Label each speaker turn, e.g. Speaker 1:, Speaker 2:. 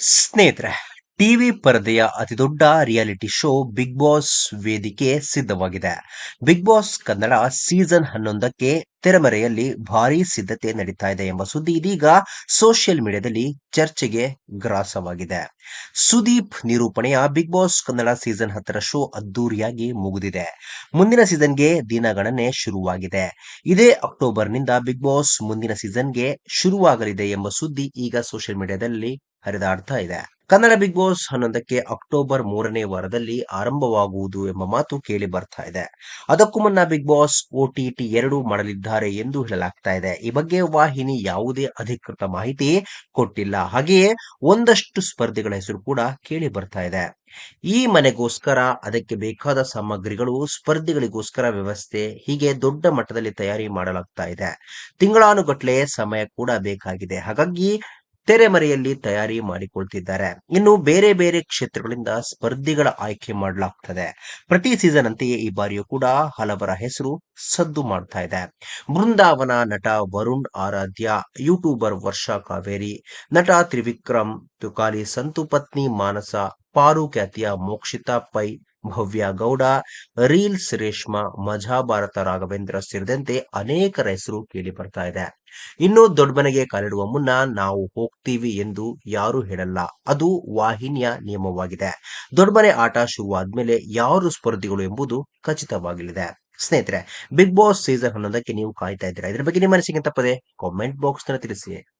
Speaker 1: ಸ್ನೇಹಿತರೆ, ಟಿವಿ ಪರದೆಯ ಅತಿದೊಡ್ಡ ರಿಯಾಲಿಟಿ ಶೋ ಬಿಗ್ ಬಾಸ್ ವೇದಿಕೆ ಸಿದ್ಧವಾಗಿದೆ. ಬಿಗ್ ಬಾಸ್ ಕನ್ನಡ ಸೀಸನ್ ಹನ್ನೊಂದಕ್ಕೆ ತೆರೆಮರೆಯಲ್ಲಿ ಭಾರೀ ಸಿದ್ಧತೆ ನಡೀತಾ ಇದೆ ಎಂಬ ಸುದ್ದಿ ಇದೀಗ ಸೋಷಿಯಲ್ ಮೀಡಿಯಾದಲ್ಲಿ ಚರ್ಚೆಗೆ ಗ್ರಾಸವಾಗಿದೆ. ಸುದೀಪ್ ನಿರೂಪಣೆಯ ಬಿಗ್ ಬಾಸ್ ಕನ್ನಡ ಸೀಸನ್ ಹತ್ತರ ಶೋ ಅದ್ದೂರಿಯಾಗಿ ಮುಗಿದಿದೆ. ಮುಂದಿನ ಸೀಸನ್ಗೆ ದಿನಗಣನೆ ಶುರುವಾಗಿದೆ. ಇದೇ ಅಕ್ಟೋಬರ್ನಿಂದ ಬಿಗ್ ಬಾಸ್ ಮುಂದಿನ ಸೀಸನ್ಗೆ ಶುರುವಾಗಲಿದೆ ಎಂಬ ಸುದ್ದಿ ಈಗ ಸೋಷಿಯಲ್ ಮೀಡಿಯಾದಲ್ಲಿ ಹರಿದಾಡ್ತಾ ಇದೆ. ಕನ್ನಡ ಬಿಗ್ ಬಾಸ್ ಹನ್ನೊಂದಕ್ಕೆ ಅಕ್ಟೋಬರ್ ಮೂರನೇ ವಾರದಲ್ಲಿ ಆರಂಭವಾಗುವುದು ಎಂಬ ಮಾತು ಕೇಳಿ ಬರ್ತಾ ಇದೆ. ಅದಕ್ಕೂ ಮುನ್ನ ಬಿಗ್ ಬಾಸ್ ಒಟಿಟಿ ಎರಡು ಮಾಡಲಿದ್ದಾರೆ ಎಂದು ಹೇಳಲಾಗ್ತಾ ಇದೆ. ಈ ಬಗ್ಗೆ ವಾಹಿನಿ ಯಾವುದೇ ಅಧಿಕೃತ ಮಾಹಿತಿ ಕೊಟ್ಟಿಲ್ಲ. ಹಾಗೆಯೇ ಒಂದಷ್ಟು ಸ್ಪರ್ಧಿಗಳ ಹೆಸರು ಕೂಡ ಕೇಳಿ ಬರ್ತಾ ಇದೆ. ಈ ಮನೆಗೋಸ್ಕರ, ಅದಕ್ಕೆ ಬೇಕಾದ ಸಾಮಗ್ರಿಗಳು, ಸ್ಪರ್ಧಿಗಳಿಗೋಸ್ಕರ ವ್ಯವಸ್ಥೆ ಹೀಗೆ ದೊಡ್ಡ ಮಟ್ಟದಲ್ಲಿ ತಯಾರಿ ಮಾಡಲಾಗ್ತಾ ಇದೆ. ತಿಂಗಳಾನುಗಟ್ಲೆ ಸಮಯ ಕೂಡ ಬೇಕಾಗಿದೆ. ಹಾಗಾಗಿ ತೆರೆಮರೆಯಲ್ಲಿ ತಯಾರಿ ಮಾಡಿಕೊಳ್ತಿದ್ದಾರೆ. ಇನ್ನು ಬೇರೆ ಬೇರೆ ಕ್ಷೇತ್ರಗಳಿಂದ ಸ್ಪರ್ಧಿಗಳ ಆಯ್ಕೆ ಮಾಡಲಾಗ್ತದೆ. ಪ್ರತಿ ಸೀಸನ್ ಅಂತೆಯೇ ಈ ಬಾರಿಯೂ ಕೂಡ ಹಲವರ ಹೆಸರು ಸದ್ದು ಮಾಡ್ತಾ ಇದೆ. ಬೃಂದಾವನ ನಟ ವರುಣ್ ಆರಾಧ್ಯ, ಯೂಟ್ಯೂಬರ್ ವರ್ಷಾ ಕಾವೇರಿ, ನಟ ತ್ರಿವಿಕ್ರಮ್ ತುಕಾಲಿ, ಸಂತು ಪತ್ನಿ ಮಾನಸ, ಪಾರು ಖ್ಯಾತಿಯ ಮೋಕ್ಷಿತಾ ಪೈ ಭವ್ಯ ಗೌಡ, ರೀಲ್ಸ್ ರೇಷ್ಮಾ, ಮಜಾ ಭಾರತ ರಾಘವೇಂದ್ರ ಸೇರಿದಂತೆ ಅನೇಕರ ಹೆಸರು ಕೇಳಿ ಬರ್ತಾ ಇದೆ. ಇನ್ನು ದೊಡ್ಡಮನೆಗೆ ಕಾಲಿಡುವ ಮುನ್ನ ನಾವು ಹೋಗ್ತೀವಿ ಎಂದು ಯಾರು ಹೇಳಲ್ಲ. ಅದು ವಾಹಿನಿಯ ನಿಯಮವಾಗಿದೆ. ದೊಡ್ಡಮನೆ ಆಟ ಶುರುವಾದ್ಮೇಲೆ ಯಾರು ಸ್ಪರ್ಧಿಗಳು ಎಂಬುದು ಖಚಿತವಾಗಲಿದೆ ಸ್ನೇಹಿತರೆ, ಬಿಗ್ ಬಾಸ್ ಸೀಸನ್ ಹನ್ನೊಂದಕ್ಕೆ ನೀವು ಕಾಯ್ತಾ ಇದ್ದೀರಾ? ಇದ್ರ ಬಗ್ಗೆ ನಿಮ್ಮ ಮನಸ್ಸಿಗೆ ತಪ್ಪದೆ ಕಾಮೆಂಟ್ ಬಾಕ್ಸ್ನ ತಿಳಿಸಿ.